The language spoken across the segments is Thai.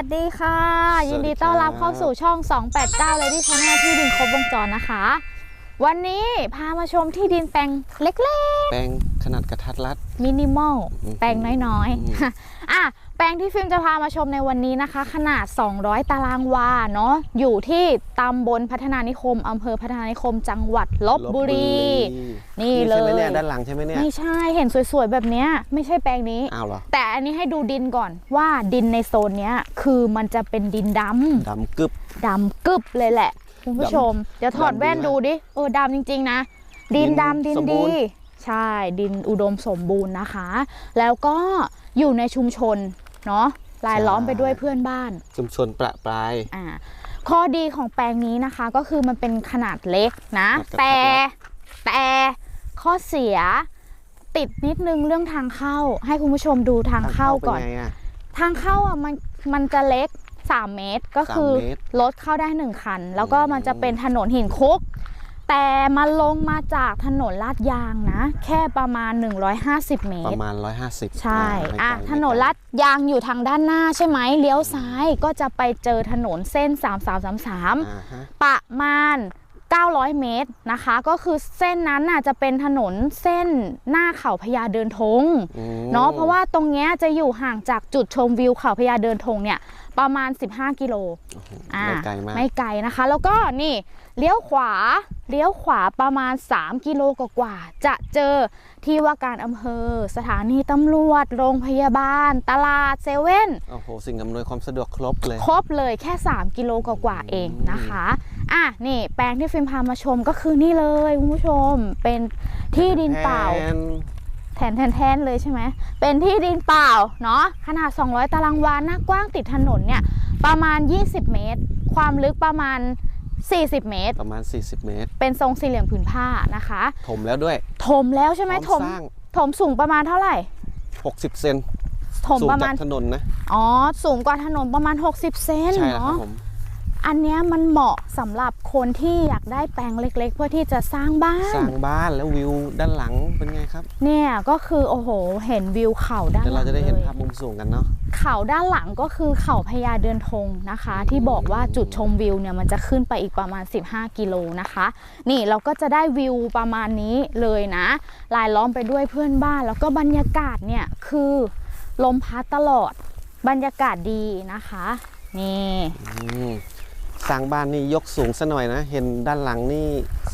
วัสดีค่ะ ยินดีต้อนรับเข้าสู่ช่อง 289 Lady Channel ที่ดินครบวงจรนะคะ วันนี้พามาชมที่ดินแปลงเล็กแปลงขนาดกระทัดรัดๆมินิมอลอืมแปลงน้อยอืมๆอะ แปลงที่ฟิล์มจะพามาชมในวันนี้นะคะ ขนาด 200 ตารางวาเนาะอยู่ที่ตำบลพัฒนานิคมอำเภอพัฒนานิคม จังหวัดลบบุรี นี่ใช่ไหมเลยเนี่ยด้านหลังใช่ไหมเนี่ยไม่ใช่เห็นสวยๆแบบเนี้ยไม่ใช่แปลงนี้ อ้าวเหรอแต่อันนี้ให้ดูดินก่อนว่าดินในโซนเนี้ยคือมันจะเป็นดินดำดำกึบดำกึบเลยแหละ คุณผู้ชม เดี๋ยวถอดดำดีแว่นมากดูดิเออดำจริงๆนะดินดินดำดินสมบูดี รณ์ ใช่ดินอุดมสมบูรณ์นะคะ แล้วก็อยู่ในชุมชน เนาะรายล้อมไปด้วยเพื่อนบ้าน ชุมชนประปรายอ่าข้อดีของแปลงนี้นะคะก็คือมันเป็นขนาดเล็กนะขนาดกระทัดรัดแต่แต่ข้อเสียติดนิดนึงเรื่องทางเข้า ให้คุณผู้ชมดูทางเข้าก่อนป็ไงอะทางเข้าอะมันมันจะเล็ก 3 เมตรก็คือ3เมตรรถเข้าได้ 1 คัน แล้วก็อืมมันจะเป็นถนนหินคุก แต่มันลงมาจากถนนลาดยางนะ แค่ประมาณ 150 เมปตรระมาณ 150 ใช่ไม่อะไกลถนนลาดยางอยู่ทางด้านหน้าใช่ไหมเลี้ยวซ้ายก็จะไปเจอถนนเส้น 3333อ่าฮะประมาณ 900 เมตรนะคะ ก็คือเส้นนั้นน่ะจะเป็นถนนเส้นหน้าเขาพญาเดินธงอืมเนาะเพราะว่าตรงเนี้ยจะอยู่ห่างจากจุดชมวิวเขาพญาเดินธงเนี่ยประมาณ 15 กิโลโอ้โหอ่าไม่ไกลมากไม่ไกลนะคะ แล้วก็นี่เลี้ยวขวาเลี้ยวขวาประมาณ 3 กิโลกว่าๆจะเจอที่ว่าการอำเภอ สถานีตำรวจ โรงพยาบาล ตลาดเซเว่นโอ้โห สิ่งอำนวยความสะดวกครบเลย ครบเลยแค่ 3 กิโลกว่าๆเองนะคะ อะนี่แปลงที่ฟิล์มพามาชมก็คือนี่เลยคุณผู้ชมเป็นที่ดินเปล่า แทนแทนแทนแทนเลยใช่ไหมเป็นที่ดินเปล่าเนาะขนาด 200 ตารางวาหน้ากว้างติดถนนเนี่ยประมาณ 20 เมตร ความลึกประมาณ 40 เมตร ประมาณ 40 เมตร เป็นทรงสี่เหลี่ยมผืนผ้านะคะ ถมแล้วด้วย ถมแล้วใช่ไหมพร้อถมสร้าง ถมสูงประมาณเท่าไหร่ 60 เซนถมสูงประจามาณกถนนนะ อ๋อสูงกว่าถนนประมาณ 60 เซนใช่แล้วครัเนาะ บผม อันเนี้ยมันเหมาะสำหรับคนที่อยากได้แปลงเล็ก ๆ เพื่อที่จะสร้างบ้าสนร้างบ้านแล้ววิวด้านหลังเป็นไงครับ เนี่ยก็คือโอ้โห เห็นวิวเขาด้านเดี๋ยวหลัเรางจะได้เห็นเลย ภาพมุมสูงกันเนาะ เขาด้านหลังก็คือเขาพญาเดินธงนะคะ ที่บอกว่าจุดชมวิวเนี่ยมันจะขึ้นไปอีกประมาณ 15 กิโลนะคะ นี่เราก็จะได้วิวประมาณนี้เลยนะลายล้อมไปด้วยเพื่อนบ้าน แล้วก็บรรยากาศเนี่ยคือลมพัดตลอดบรรยากาศดีนะคะ นี่ อืม สร้างบ้านนี่ยกสูงซะหน่อยนะ เห็นด้านหลังนี่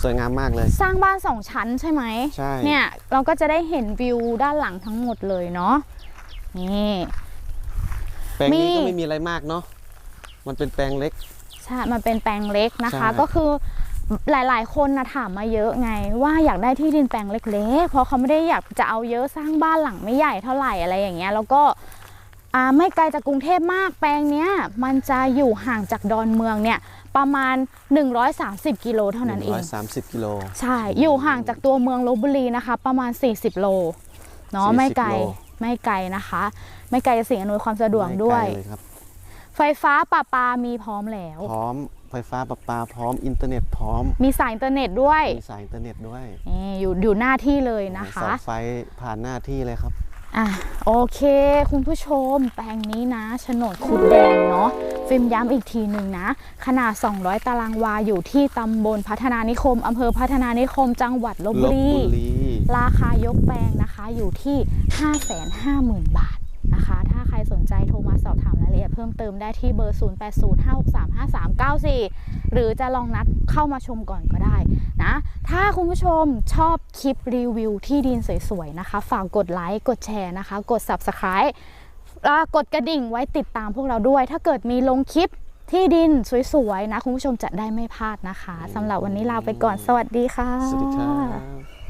สวยงามมากเลย สร้างบ้านสองชั้นใช่ไหมใช่เนี่ยเราก็จะได้เห็นวิวด้านหลังทั้งหมดเลยเนาะนี่แปลงนี้มีก็ไม่มีอะไรมากเนาะมันเป็นแปลงเล็กใช่มันเป็นแปลงเล็กนะคะใช่ก็คือหลาย ๆ คนนะถามมาเยอะไง ว่าอยากได้ที่ดินแปลงเล็ก ๆ เพราะเขาไม่ได้อยากจะเอาเยอะสร้างบ้านหลังไม่ใหญ่เท่าไหร่อะไรอย่างเงี้ย แล้วก็อ่า ไม่ไกลจากกรุงเทพมากแปลงเนี้ยมันจะอยู่ห่างจากดอนเมืองเนี่ยประมาณ 130 กิโลเท่านั้นเอง130กิโลใช่ อยู่ห่างจากตัวเมืองลบบุรีนะคะ ประมาณ 40 โลเนาะ40ไม่ไกลโลไม่ไกลนะคะ ไม่ไกลจากสิ่งอำนวยความสะดวกไม่ได้วยเลยครับไฟฟ้าประปามีพร้อมแล้ว พร้อมไฟฟ้าประปาพร้อมอินเทอร์เน็ตพร้อม มีสายอินเทอร์เน็ตด้วยมีสายอินเทอร์เน็ตด้วยนี่อยู่อยู่หน้าที่เลยนะเสาคะไฟผ่านหน้าที่เลยครับ อะโอเค คุณผู้ชมแปลงนี้นะโฉนดคุดแดงเนาะฟิล์มย้ำอีกทีหนึ่งนะ ขนาด 200 ตารางวาอยู่ที่ตำบลพัฒนานิคม อำเภอพัฒนานิคม จังหวัดลบบุรี ราคายกแปลงนะคะอยู่ที่ 550,000 บาทนะคะ ถ้าใครสนใจโทรมาสอบถามราย ละเอียดเพิ่มเติมได้ที่เบอร์ 0805635394 หรือจะลองนัดเข้ามาชมก่อนก็ได้นะ ถ้าคุณผู้ชมชอบคลิปรีวิวที่ดินสวยๆนะคะ ฝากกดไลค์ กดแชร์นะคะ กด Subscribe แล้วกดกระดิ่งไว้ติดตามพวกเราด้วย ถ้าเกิดมีลงคลิปที่ดินสวยๆนะ คุณผู้ชมจะได้ไม่พลาดนะคะสำหรับวันนี้ลาไปก่อนสวัสดีค่ะ สวัสดีครับ